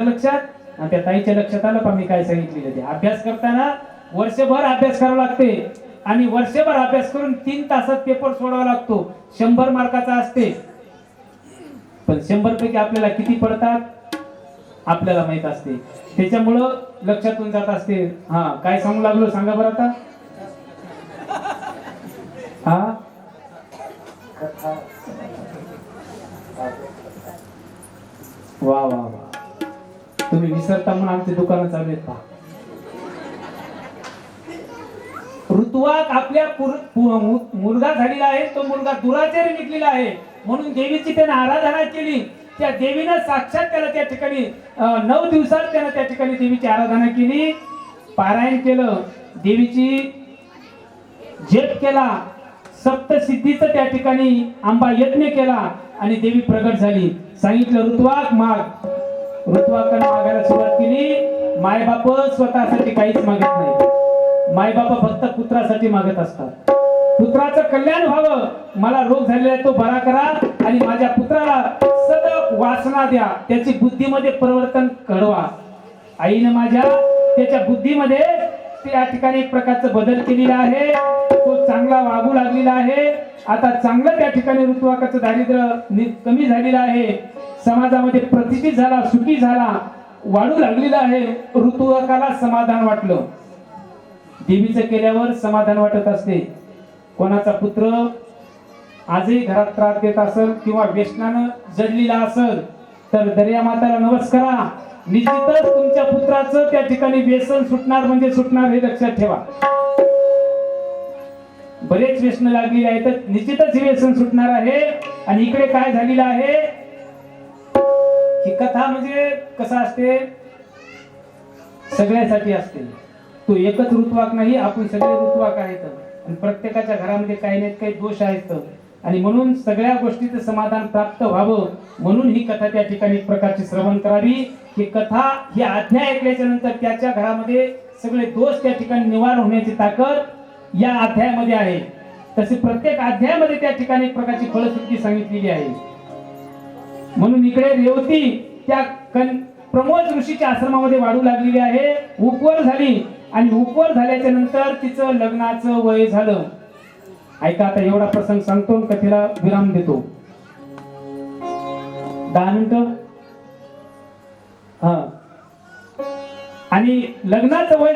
लक्षात? आणि त्या ताईच्या लक्षात आलं पण मी काय सांगितलेलं ते. अभ्यास करताना वर्षभर अभ्यास करावा लागते. आणि वर्षभर अभ्यास करून तीन तासात पेपर सोडावा लागतो. शंभर मार्काचा असते. पण शंभर पैकी आपल्याला किती पडतात? आपल्याला माहीत असते. त्याच्यामुळं लक्षातून जात असते. हा काय सांगू लागलो सांगा बरं आता. हा? वा वा वा. तुम्ही विसरता म्हणून आमचे दुकानं चालू आहेत पहा आपल्या मुलगा झालेला आहे तो मुलगा दुराचारी निघलेला आहे. म्हणून देवीची त्याने आराधना केली. त्या देवीनं साक्षात त्याला त्या ठिकाणी नऊ दिवसात त्यानं त्या ठिकाणी देवीची आराधना केली. पारायण केलं. देवीची जेप केला. सप्तसिद्धीचं त्या ठिकाणी आंबा यज्ञ केला आणि देवी प्रगट झाली. सांगितलं ऋतुवाक माग. ऋतुवाकानं मागायला सुरुवात केली. मायबाप स्वतःसाठी काहीच मागत नाही. मायबाप फक्त पुत्रासाठी मागत असतात. पुत्राचं कल्याण व्हावं. मला रोग झालेला आहे तो बरा करा. आणि माझ्या पुत्राला सतत वासना द्या. त्याची बुद्धीमध्ये परिवर्तन घडवा. आईने माझ्या त्याच्या बुद्धीमध्ये त्या ठिकाणी एक प्रकारचा बदल केलेला आहे. तो चांगला वागू लागलेला आहे. आता चांगलं त्या ठिकाणी ऋतुवाकाचं दारिद्र्य कमी झालेलं आहे. समाजामध्ये प्रतिष्ठित झाला सुखी झाला वाढू लागलेला आहे ऋतुकाला समाधान वाटलं. देवीचं केल्यावर समाधान वाटत असते. कोणाचा पुत्र आजही घरात त्रास देत असेल किंवा व्यसनानं जडलेला असेल तर दर्या माताला नमस्कारा निश्चितच तुमच्या पुत्राचं त्या ठिकाणी व्यसन सुटणार म्हणजे सुटणार हे लक्षात ठेवा. बरेच व्यसन लागलेले आहेत तर निश्चितच हे व्यसन सुटणार आहे. आणि इकडे काय झालेलं आहे? ही कथा म्हणजे कसं असते? सगळ्यासाठी असते. तो एकच ऋतुवाक नाही आपण सगळे ऋतुवाक आहेत. आणि प्रत्येकाच्या घरामध्ये काही नाही काही दोष आहेत. आणि म्हणून सगळ्या गोष्टीचं समाधान प्राप्त व्हावं म्हणून ही कथा त्या ठिकाणी एक प्रकारची श्रवण करावी. ही कथा ही आज्ञा ऐकल्याच्या नंतर त्याच्या घरामध्ये सगळे दोष त्या ठिकाणी निवार होण्याची ताकद या अध्यायामध्ये आहे. तसे प्रत्येक अध्यायामध्ये त्या ठिकाणी एक प्रकारची फलश्रुती सांगितलेली आहे. म्हणून इकडे रेवती त्या कन प्रमोद ऋषीच्या आश्रमामध्ये वाढू लागलेली आहे. उपवर झाली. आणि उपवर झाल्याच्यानंतर तिचं लग्नाचं वय झालं. ऐका आता एवढा प्रसंग सांगतो कथेला विराम देतो. दहा मिनिट? हा. आणि लग्नाचं वय